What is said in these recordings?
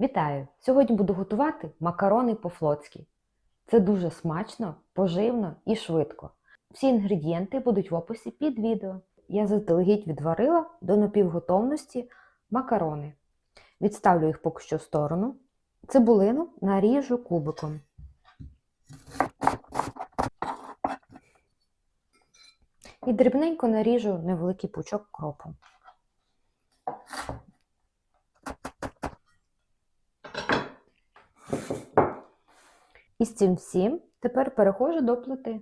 Вітаю! Сьогодні буду готувати макарони по-флотськи. Це дуже смачно, поживно і швидко. Всі інгредієнти будуть в описі під відео. Я заздалегідь відварила до напівготовності макарони. Відставлю їх поки що в сторону. Цибулину наріжу кубиком. І дрібненько наріжу невеликий пучок кропу. І з цим всім тепер переходжу до плити.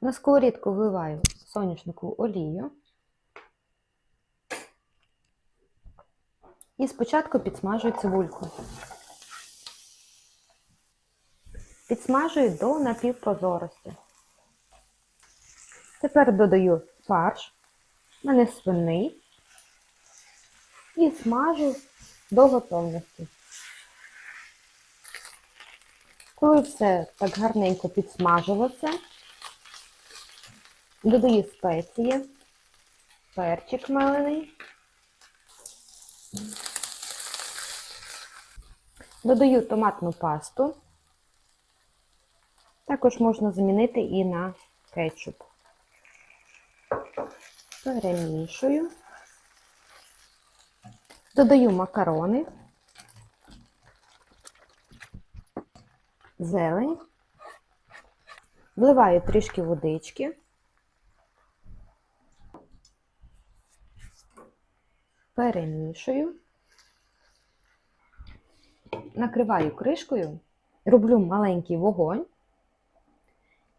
На сковорідку вливаю соняшникову олію. І спочатку підсмажую цибульку. Підсмажую до напівпрозорості. Тепер додаю фарш, мене свиний, і смажу до готовності. Коли все так гарненько підсмажилося, додаю спеції, перчик мелений, додаю томатну пасту, також можна замінити і на кетчуп. Перемішую, додаю макарони. Зелень, вливаю трішки водички, перемішую, накриваю кришкою, роблю маленький вогонь.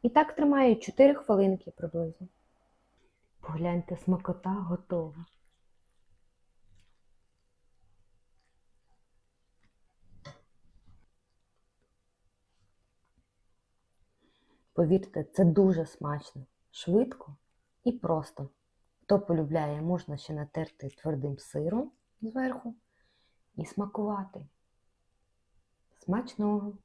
І так тримаю 4 хвилинки приблизно. Погляньте, смакота готова. Повірте, це дуже смачно, швидко і просто. Хто полюбляє, можна ще натерти твердим сиром зверху і смакувати. Смачного!